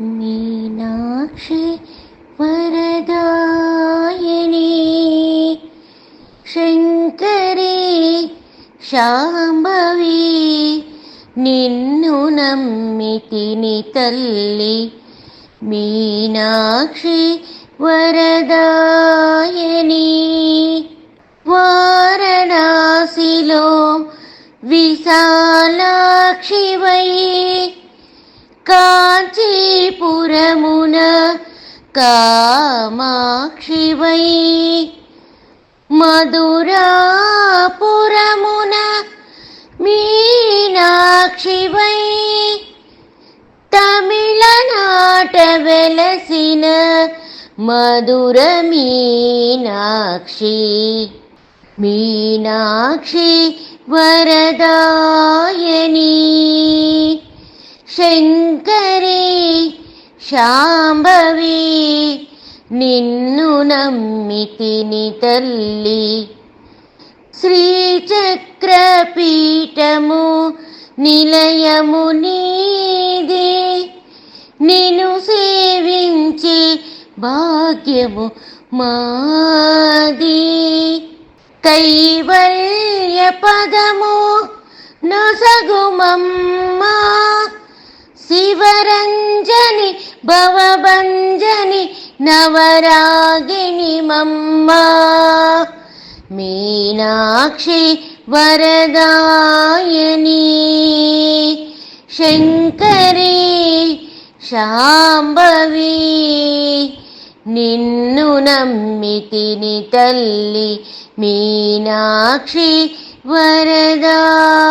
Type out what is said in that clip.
మీనాక్షి వరదాయని శంకరే శాంభవి నిన్ను నమ్మితిని తల్లి మీనాక్షి వరదాయని వారణాసిలో విశాలాక్షివై కాంచీపురమున కామాక్షివై మధురాపురమున మీనాక్షివై తమిళనాట వెలసిన మధుర మీనాక్షి మీనాక్షి వరదాయని శంకరి శాంభవి నిన్ను నమ్మితిని తల్లి. శ్రీచక్రపీఠము నిలయము నీదే. నిను సేవించే భాగ్యము మాది. కైవల్య పదము నొసగుమం శివరంజని భవభంజని నవరాగిణి మమ్మ మీనాక్షి వరదాయని శంకరి శాంభవి నిన్ను నమ్మితిని తల్లి మీనాక్షి వరదాయని